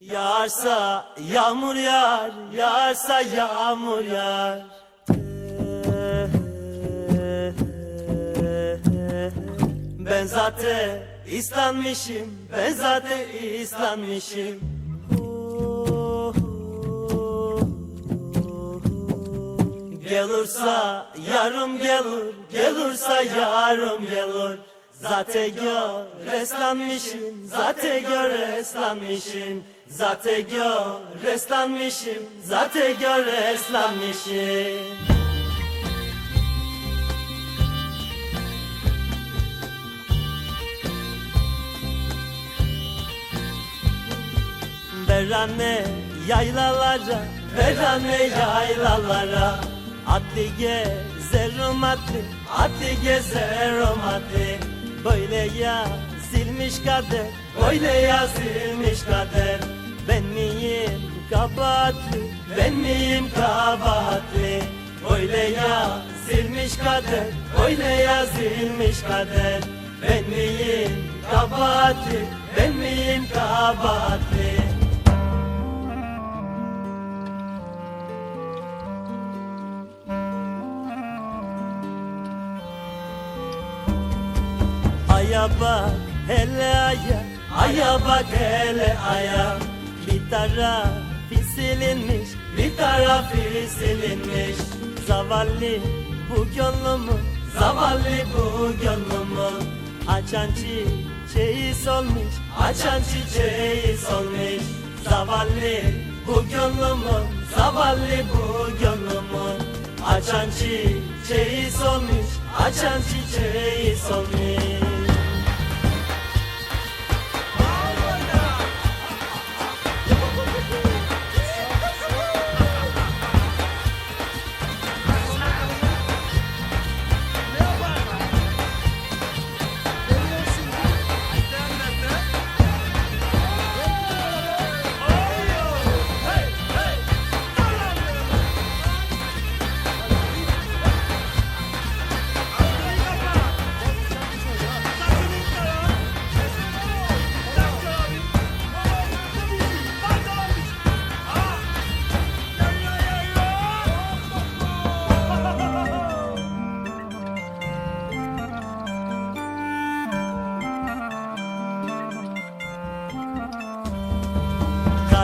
Yağarsa yağmur yağar, yağarsa yağmur yağar. Ben zaten islanmışım, ben zaten islanmışım. Gelursa yarım gelir, gelursa yarım gelir. Zaten gör reslanmışım, zaten gör Zaten gör reslanmışım, zaten gör reslanmışım. Verane yaylalara, verane yaylalara. Atlı gezerim atlı, atlı gezerim atlı Böyle yazılmış kader, böyle yazılmış kader Ben miyim kabahatli, ben miyim kabahatli? Öyle yazılmış kader, öyle yazılmış kader. Ben miyim kabahatli, ben miyim kabahatli? Aya bak hele aya. Aya bak hele aya Bir tarafı silinmiş Bir tarafı silinmiş. Zavallı bu gönlümü Zavallı bu gönlümü Açan çiçeği solmuş Açan çiçeği solmuş. Zavallı bu gönlümü Zavallı bu gönlümü Açan çiçeği solmuş Açan çiçeği solmuş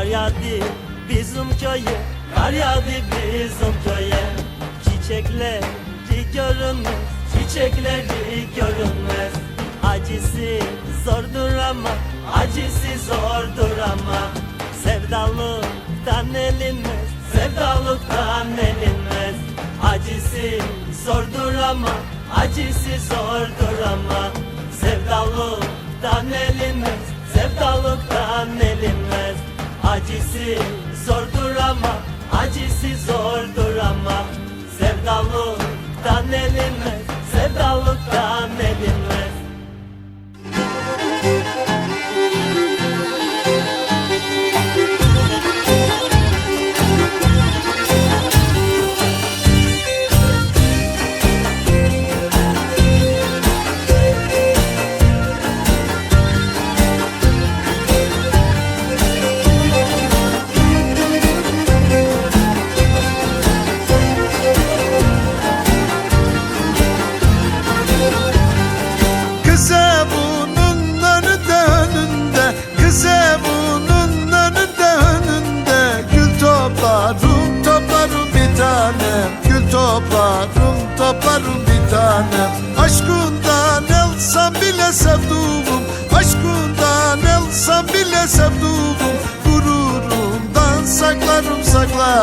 Kar yağdı bizim köye Kar yağdı bizim köye. Çiçekleri görünmez Çiçekleri görünmez. Acısı zordur ama Acısı zordur ama. Sevdalıktan elinmez Sevdalıktan elinmez. Acısı zordur ama Acısı zordur ama. Sevdalıktan elinmez Sevdalıktan elinmez Acısı zordur ama Acısı zordur ama. Sevdalıktan elinmez Sevdalıktan elinmez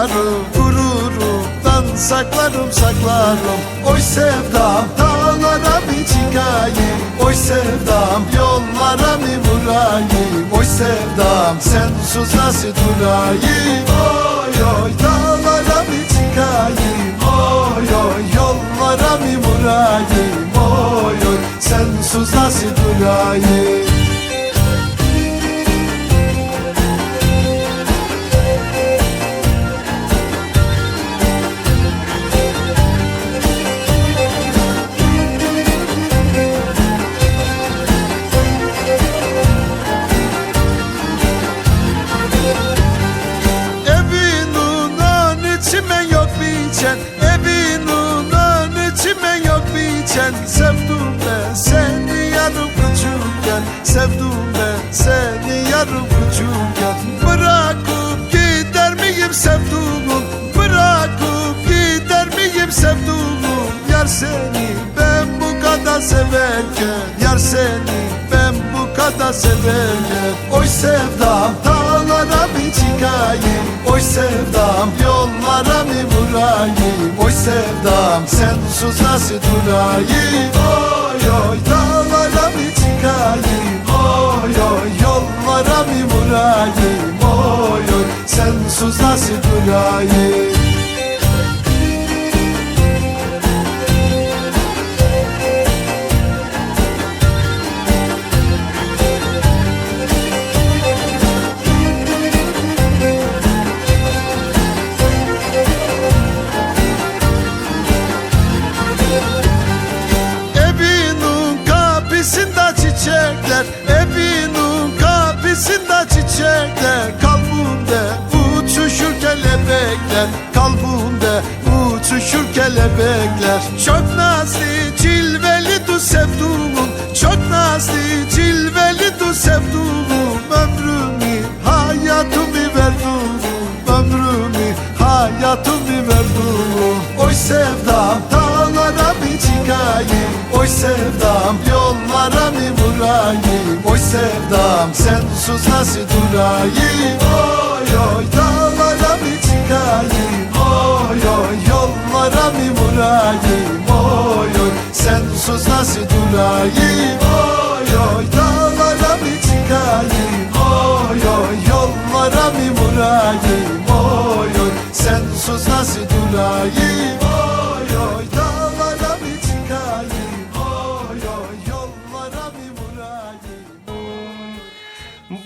saklarım Gururumdan saklarım saklarım. Oy sevdam dağlara bir çıkayım? Oy sevdam yollara mı vurayım? Oy sevdam sensiz nasıl durayım? Oy oy dağlara mı çıkayım? Oy oy yollara mı vurayım? Oy oy sensiz nasıl durayım seni ben bu kadar severken Yar seni ben bu kadar severken. Oy sevdam dağlara bir çıkayım Oy sevdam yollara mı vurayım. Oy sevdam sensiz nasıl durayım? Oy sevdam yollara mı vurayım? Oy sevdam sensiz nasıl durayım? Oy oy dağlara mı çıkayım? Oy oy yollara mı vurayım? Oy oy sensiz nasıl durayım? Oy oy dağlara mı çıkayım? Oy oy yollara mı vurayım? Oy oy sensiz nasıl durayım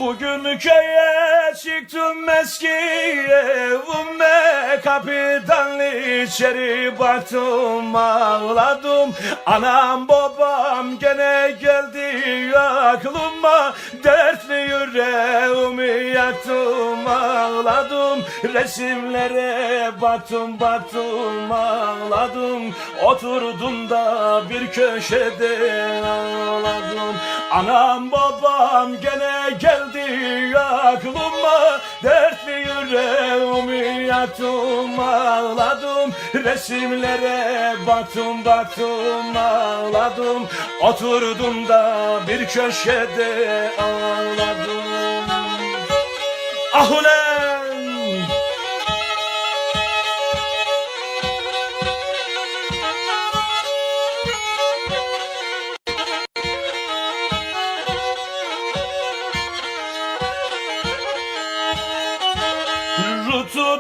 Bugün köye çıktım eski evime Kapıdan içeri baktım ağladım. Anam babam gene geldi aklıma Dertli yüreğimi yaktım ağladım. Resimlere baktım baktım ağladım. Oturdum da bir köşede ağladım. Anam babam gene geldi aklıma Dertli yüreğimi yaktım ağladım. Resimlere baktım baktım ağladım. Oturdum da bir köşede ağladım. Ah!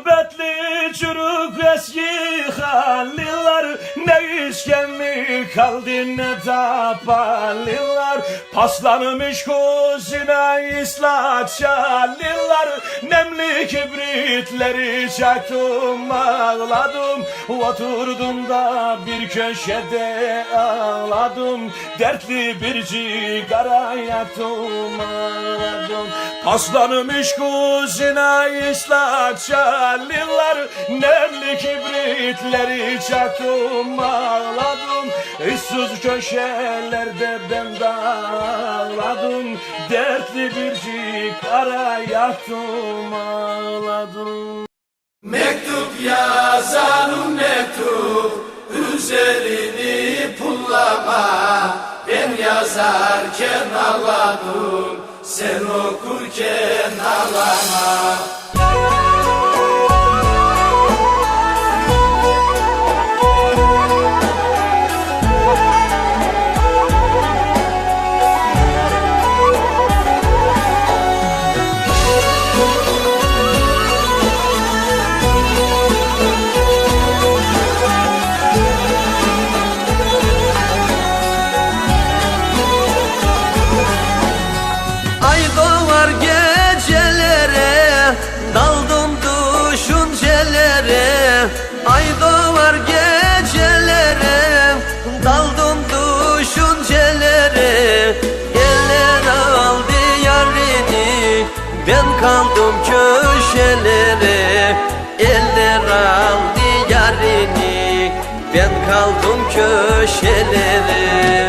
Rutubetli çürük eski halliler Ne işken mi kaldı ne tapaliler Paslanmış kuzine ıslak şaliler Nemli kibritleri çaktım ağladım. Oturdum da bir köşede ağladım Dertli bir cigara yaktım ağladım. Paslanmış kuzine ıslak şaliler Nemli kibritleri çaktım ağladım. Issız köşelerde ben dağladım. Dertli bir cigara yaktım ağladım. Mektup yazarım mektup Üzerini pullama. Ben yazarken ağladım Sen okurken ağlama köşelere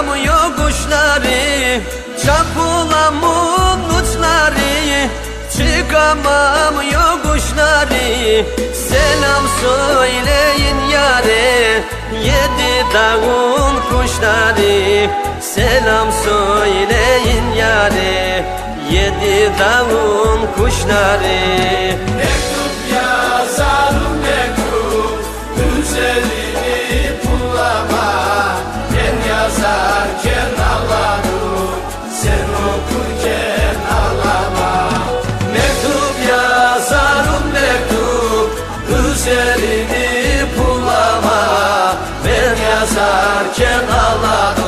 Çıkamam yokuşları Çapulamın uçları. Çıkamam yokuşları Selam söyleyin yare Yedi dağın kuşları. Selam söyleyin yare Yedi dağın kuşları. Mektup Kenalara